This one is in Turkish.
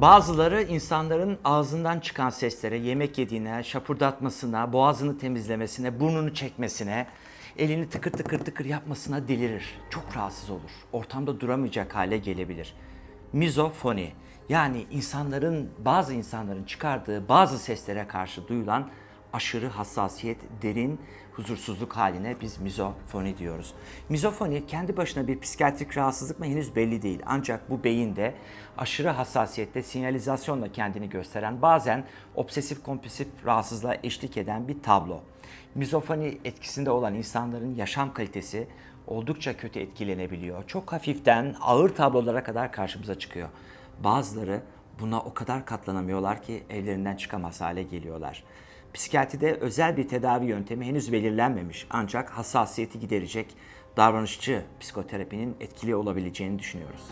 Bazıları insanların ağzından çıkan seslere, yemek yediğine, şapurdatmasına, boğazını temizlemesine, burnunu çekmesine, elini tıkır tıkır tıkır yapmasına delirir. Çok rahatsız olur. Ortamda duramayacak hale gelebilir. Mizofoni yani insanların, bazı insanların çıkardığı bazı seslere karşı duyulan aşırı hassasiyet, derin huzursuzluk haline biz mizofoni diyoruz. Mizofoni kendi başına bir psikiyatrik rahatsızlık mı henüz belli değil. Ancak bu beyinde aşırı hassasiyette sinyalizasyonla kendini gösteren bazen obsesif kompulsif rahatsızlığa eşlik eden bir tablo. Mizofoni etkisinde olan insanların yaşam kalitesi oldukça kötü etkilenebiliyor. Çok hafiften ağır tablolara kadar karşımıza çıkıyor. Bazıları buna o kadar katlanamıyorlar ki evlerinden çıkamaz hale geliyorlar. Psikiyatride özel bir tedavi yöntemi henüz belirlenmemiş ancak hassasiyeti giderecek davranışçı psikoterapinin etkili olabileceğini düşünüyoruz.